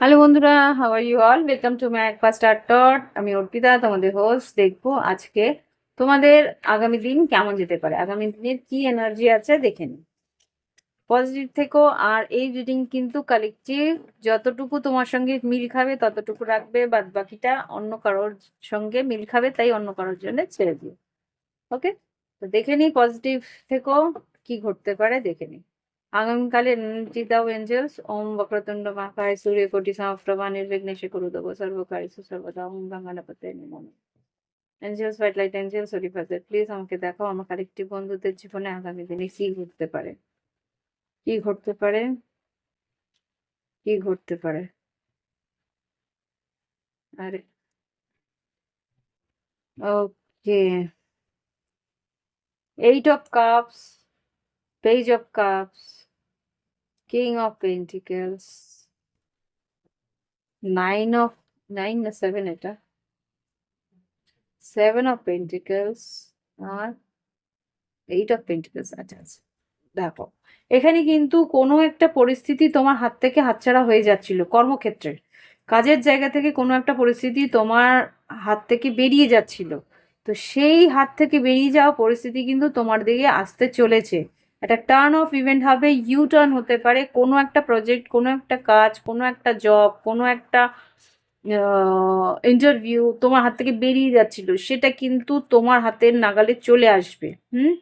Hello বন্ধুরা how are you all welcome to my একপা star টট আমি অর্পিতা, তোমাদের হোস্ট দেখব আজকে তোমাদের আগামী দিন কেমন যেতে পারে। আগামী দিনের কি এনার্জি আছে দেখে নিই। পজিটিভ থেকো আর এই রিডিং কিন্তু কালেকটিভ যতটুকু তোমার সঙ্গে মিল খাবে ততটুকু রাখবে বাদ বাকিটা অন্য কারোর সঙ্গে মিল খাবে, তাই অন্য কারোর জন্য ছেড়ে দিও। ওকে তো দেখে নিই পজিটিভ থেকো, কি ঘটতে পারে দেখে নিই। আগামীকালের এনার্জি দাও এঞ্জেলস, ওম বক্রতুণ্ড মহাকায় সূর্য কোটি সমপ্রভা নির্বিঘ্নেশে কুরু দেব সর্বকারী সর্বদা ওম গঙ্গানাপতে নমঃ। এঞ্জেলস, হোয়াইট লাইট এঞ্জেলস হরিফাজার প্লিজ আমাকে দেখাও আমার আরেকটি বন্ধুদের জীবনে আগামী দিনে কি ঘটতে পারে। কি ঘটতে পারে? কি ঘটতে পারে? আরে। Okay. Eight of cups page of cups king of pentacles nine of nine না সেভেন এটা সেভেন অফ পেন্টিকেলস আর এইট অফ পেন্টিকেলস আচ্ছা আচ্ছা দেখো, এখানে কিন্তু কোনো একটা পরিস্থিতি তোমার হাত থেকে হাতছাড়া হয়ে যাচ্ছিল কর্মক্ষেত্রে। কাজের জায়গা থেকে কোনো একটা পরিস্থিতি তোমার হাত থেকে বেরিয়ে যাচ্ছিল। তো সেই হাত থেকে বেরিয়ে যাওয়া পরিস্থিতি কিন্তু তোমার দিকে আসতে চলেছে। একটা টার্ন অফ ইভেন্ট হবে ইউ টার্ন হতে পারে, কোনো একটা প্রজেক্ট কোনো একটা কাজ, কোনো একটা জব কোনো একটা ইন্টারভিউ তোমার হাত থেকে বেরিয়ে যাচ্ছিল, সেটা কিন্তু তোমার হাতের নাগালে চলে আসবে, হুম?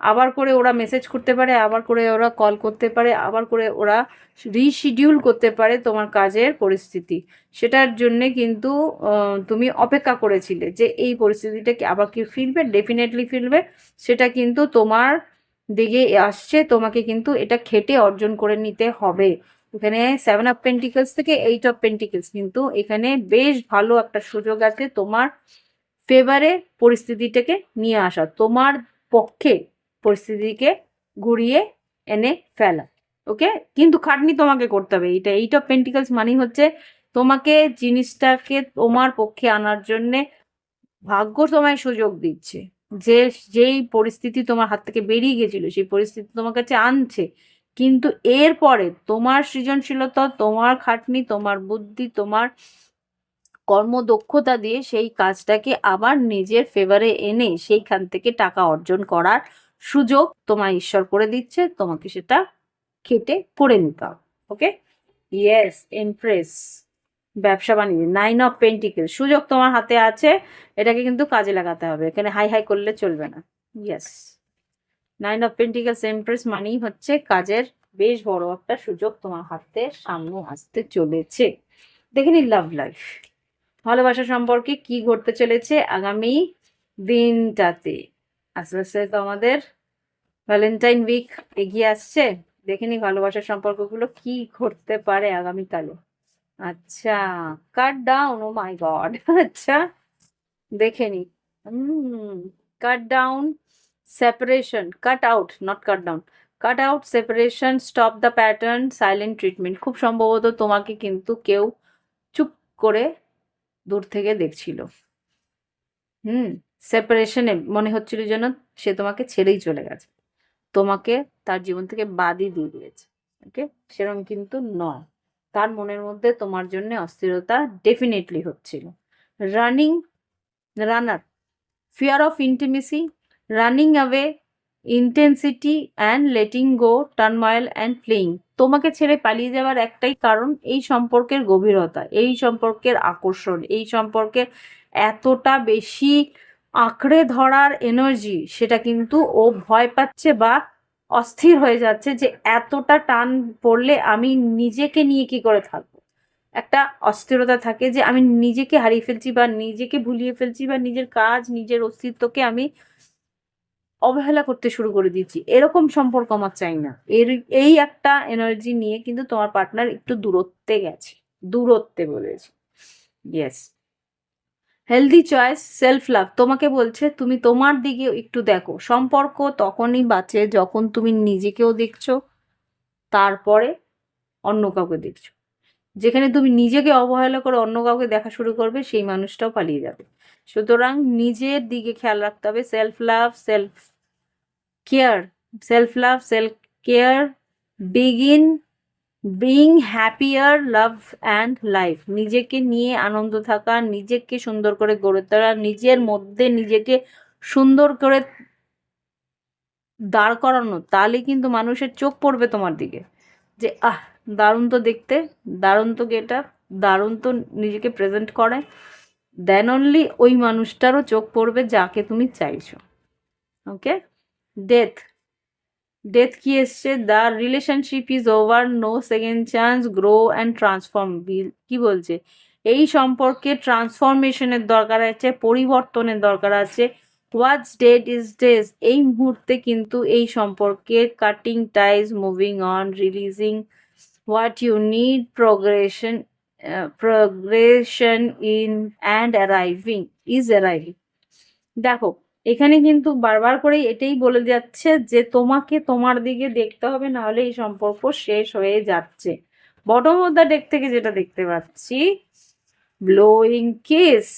আবার করে ওরা মেসেজ করতে পারে, আবার করে ওরা কল করতে পারে, আবার করে ওরা রিশিডিউল করতে পারে তোমার কাজের পরিস্থিতি। সেটার জন্যে কিন্তু তুমি অপেক্ষা করেছিলে যে এই পরিস্থিতিটা কি আবার কি ফিরবে? ডেফিনেটলি ফিরবে। সেটা কিন্তু তোমার দিকে আসছে, তোমাকে কিন্তু এটা খেটে অর্জন করে নিতে হবে। এখানে সেভেন অফ পেন্টিকলস থেকে এইট অফ পেন্টিকলস কিন্তু এখানে বেশ ভালো একটা সুযোগ আছে তোমার ফেভারে পরিস্থিতিটাকে নিয়ে আসা, তোমার পক্ষে পরিস্থিতিকে ঘুরিয়ে এনে ফেলা ওকে কিন্তু খাটনি তোমাকে করতে হবে, এটা এইট অফ পেন্টিকলস মানেই হচ্ছে তোমাকে জিনিসটাকে তোমার পক্ষে আনার জন্যে ভাগ্য তোমায় সুযোগ দিচ্ছে। যে, যেই পরিস্থিতি তোমার হাত থেকে বেরিয়ে গেছিল, সেই পরিস্থিতি তোমার কাছে আনছে, কিন্তু এরপরে তোমার সৃজনশীলতা, তোমার খাটনি, তোমার বুদ্ধি, তোমার কর্মদক্ষতা দিয়ে সেই কাজটাকে আবার নিজের ফেভারে এনে সেইখান থেকে টাকা অর্জন করার সুযোগ তোমার ঈশ্বর করে দিচ্ছে, তোমাকে সেটা খেটে করে নিতে হবে ওকে ইয়েস এমপ্রেস ব্যবসা বাণিজ্য নাইন অফ পেন্টিকেল সুযোগ তোমার হাতে আছে, এটাকে কিন্তু কাজে লাগাতে হবে, এখানে হাই হাই করলে চলবে না yes nine of pentacles empress মানেই হচ্ছে কাজের বেশ বড় একটা সুযোগ তোমার হাতে সামনে আসতে চলেছে, দেখে নি লাভ লাইফ ভালোবাসা সম্পর্কে কি ঘটতে চলেছে আগামী দিনটাতে, আস্তে আস্তে তো আমাদের ভ্যালেন্টাইন উইক এগিয়ে আসছে, দেখে নি ভালোবাসার সম্পর্কগুলো কি ঘটতে পারে আগামীকালে আচ্ছা কাট ডাউন ও মাই গড আচ্ছা দেখে নি। Cut down separation cut out not cut down cut out separation stop the pattern silent treatment খুব সম্ভবত তোমাকে কিন্তু কেউ চুপ করে দূর থেকে দেখছিল। হুম সেপারেশনে মনে হচ্ছিল যেন সে তোমাকে ছেড়েই চলে গেছে। তোমাকে তার জীবন থেকে বাদই দিয়ে দিয়েছে। ওকে সেরকম কিন্তু নয়। তার মনের মধ্যে তোমার জন্য অস্থিরতা ডেফিনেটলি হচ্ছিল। Running runner fear of intimacy running away intensity and letting go turmoil and playing তোমাকে ছেড়ে পালিয়ে যাওয়ার একটাই কারণ এই সম্পর্কের গভীরতা, এই সম্পর্কের আকর্ষণ, এই সম্পর্কের এতটা বেশি আঁকড়ে ধরার এনার্জি সেটা কিন্তু ও ভয় পাচ্ছে বা অস্থির হয়ে যাচ্ছে যে এতটা টান পড়লে আমি নিজেকে নিয়ে কি করে থাকব? একটা অস্থিরতা থাকে যে আমি নিজেকে হারিয়ে ফেলছি বা নিজেকে ভুলিয়ে ফেলছি বা নিজের কাজ, নিজের অস্তিত্বকে আমি অবহেলা করতে শুরু করে দিচ্ছি এরকম সম্পর্ক আমার চাই না। এর, এই একটা এনার্জি নিয়ে কিন্তু তোমার পার্টনার একটু দূরত্বে গেছে। দূরত্বে বলেছে। Yes healthy choice self love তোমাকে বলছে, তুমি তোমার দিকে একটু দেখো। সম্পর্ক তখনই বাঁচে যখন তুমি নিজেকেও দেখছ, তারপরে অন্য কাউকে দেখছ। যেখানে তুমি নিজেকে অবহেলা করে অন্য কাউকে দেখা শুরু করবে, সেই মানুষটাও পালিয়ে যাবে। সুতরাং নিজের দিকে খেয়াল রাখতে হবে। Self love self care self love self care begin being happier love and life নিজেকে নিয়ে আনন্দ থাকা, নিজেকে সুন্দর করে গড়ে তোলা, নিজের মধ্যে নিজেকে সুন্দর করে দাঁড় করানো, তাহলে কিন্তু মানুষের চোখ পড়বে তোমার দিকে। যে, আহ, দারুণ তো দেখতে, দারুণ তো গেটা দারুণ তো নিজেকে প্রেজেন্ট করে। দেন অনলি ওই মানুষটারও চোখ পড়বে যাকে তুমি চাইছো। ওকে ডেথ ডেথ কি এসছে the relationship is over no second chance grow and transform কি বলছে? এই সম্পর্কে ট্রান্সফরমেশনের দরকার আছে, পরিবর্তনের দরকার আছে হোয়াটস ডেট ইজ ডেজ এই মুহূর্তে কিন্তু এই সম্পর্কে cutting ties moving on releasing what you need progression progression in and arriving is arriving দেখো এখানে কিন্তু বারবার করে এটাই বলে যাচ্ছে যে, তোমাকে তোমার দিকে দেখতে হবে, নাহলে এই সম্পর্ক শেষ হয়ে যাচ্ছে। বটম অফ দ্য ডেক থেকে যেটা দেখতে পাচ্ছি blowing kiss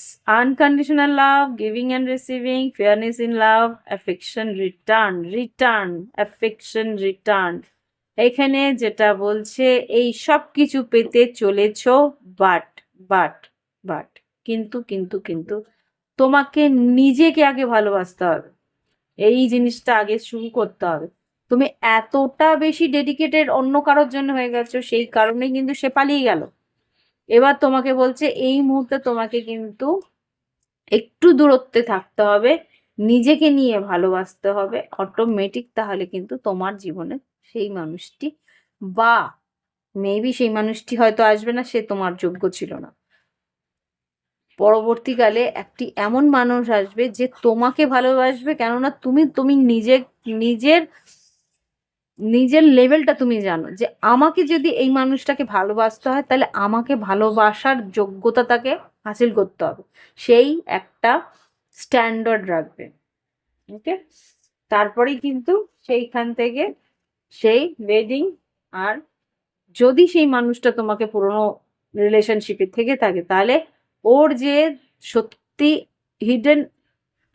unconditional love giving and receiving fairness in love affection return return affection return এখানে যেটা বলছে, এই সব কিছু পেতে চলেছ বাট বাট বাট কিন্তু কিন্তু কিন্তু তোমাকে নিজেকে আগে ভালোবাসতে হবে। এই জিনিসটা আগে শুরু করতে হবে। তুমি এতটা বেশি ডেডিকেটেড অন্য কারোর জন্য হয়ে গেছো, সেই কারণেই কিন্তু সে পালিয়ে গেল। এবার তোমাকে বলছে, এই মুহূর্তে তোমাকে কিন্তু একটু দূরত্বে থাকতে হবে, নিজেকে নিয়ে ভালোবাসতে হবে। অটোমেটিক তাহলে কিন্তু তোমার জীবনে সেই মানুষটি বা মেবি সেই মানুষটি হয়তো আসবে না, সে তোমার যোগ্য ছিল না। পরবর্তীকালে একটি এমন মানুষ আসবে যে তোমাকে ভালোবাসবে, কেননা তুমি তুমি নিজে নিজের নিজের লেভেলটা তুমি জানো যে আমাকে যদি এই মানুষটাকে ভালোবাসতে হয়, তাহলে আমাকে ভালোবাসার যোগ্যতা তাকে হাসিল করতে হবে। সেই একটা স্ট্যান্ডার্ড রাখবে। ওকে তারপরেই কিন্তু সেইখান থেকে সেই ওয়েডিং আর যদি সেই মানুষটা তোমাকে পুরনো রিলেশনশিপে থেকে থাকে, তাহলে ওর যে সত্যি হিডেন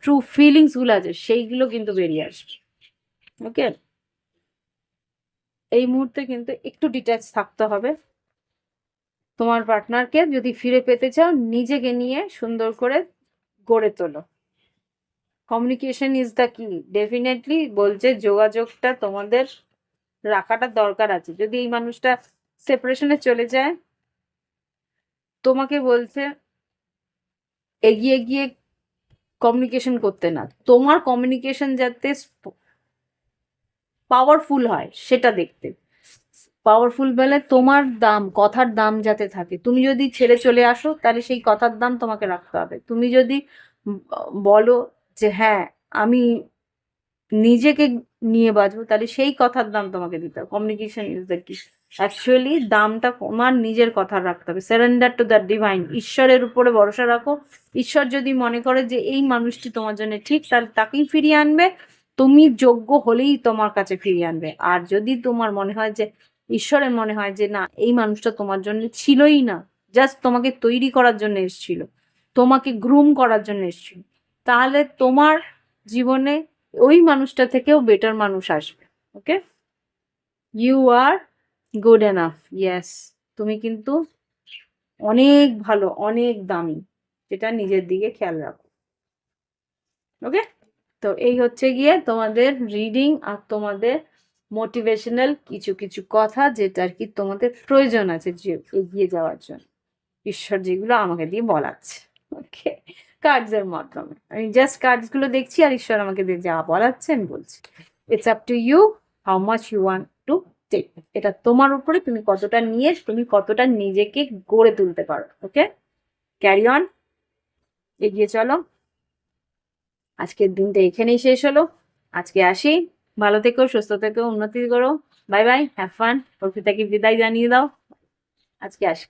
ট্রু ফিলিংসগুলো আছে, সেইগুলো কিন্তু বেরিয়ে আসবে। ওকে এই মুহূর্তে কিন্তু একটু ডিট্যাচ থাকতে হবে। তোমার পার্টনারকে যদি ফিরে পেতে চাও, নিজেকে নিয়ে সুন্দর করে গড়ে তোলো। Communication is the key definitely বলছে যোগাযোগটা তোমাদের রাখাটা দরকার আছে। যদি এই মানুষটা সেপারেশনে চলে যায়, তোমাকে বলছে এগিয়ে গিয়ে কমিউনিকেশন করতে না। তোমার কমিউনিকেশন যাতে পাওয়ারফুল হয়, সেটা দেখতে। পাওয়ারফুল বলে তোমার দাম, কথার দাম যাতে থাকে। তুমি যদি ছেড়ে চলে আসো, তাহলে সেই কথার দাম তোমাকে রাখতে হবে। তুমি যদি বলো যে হ্যাঁ আমি নিজেকে নিয়ে বাঁচবো, তাহলে সেই কথার দাম তোমাকে দিতে হবে। Communication is the key actually দামটা তোমার নিজের কথা রাখতে হবে। সারেন্ডার টু দ্য ডিভাইন ঈশ্বরের উপরে ভরসা রাখো। ঈশ্বর যদি মনে করে যে এই মানুষটি তোমার জন্য ঠিক তাহলে তাকেই ফিরিয়ে আনবে। তুমি যোগ্য হলেই তোমার কাছে ফিরিয়ে আনবে। আর যদি তোমার মনে হয় যে ঈশ্বরের মনে হয় যে না এই মানুষটা তোমার জন্য ছিলই না। জাস্ট তোমাকে তৈরি করার জন্য এসেছিল। তোমাকে গ্রুম করার জন্য এসেছিল। তাহলে তোমার জীবনে ওই মানুষটা থেকেও বেটার মানুষ আসবে। Okay you are good enough yes তুমি কিন্তু অনেক ভালো, অনেক দামি। যেটা নিজের দিকে খেয়াল রাখো। ওকে তো এই হচ্ছে গিয়ে তোমাদের রিডিং আর তোমাদের মোটিভেশনাল কিছু কিছু কথা যেটা আর কি তোমাদের প্রয়োজন আছে যে এগিয়ে যাওয়ার জন্য। ঈশ্বর যেগুলো আমাকে দিয়ে বলাচ্ছে। ওকে কার্ডসের মাধ্যমে। আমি জাস্ট কার্ডসগুলো দেখছি আর ঈশ্বর আমাকে দিয়ে যা বলাচ্ছে আমি বলছি। It's up to you how much you want এটা তোমার উপরে তুমি কতটা নিয়ে তুমি কতটা নিজেকে গড়ে তুলতে পারো ওকে ক্যারি অন এগিয়ে চলো। আজকের দিনটা এখানেই শেষ হলো। আজকে আসি। ভালো থেকো, সুস্থ থেকো, উন্নতি করো। বাই বাই হ্যাভ ফান অর্পিতাকে বিদায় জানিয়ে দাও। আজকে আসি।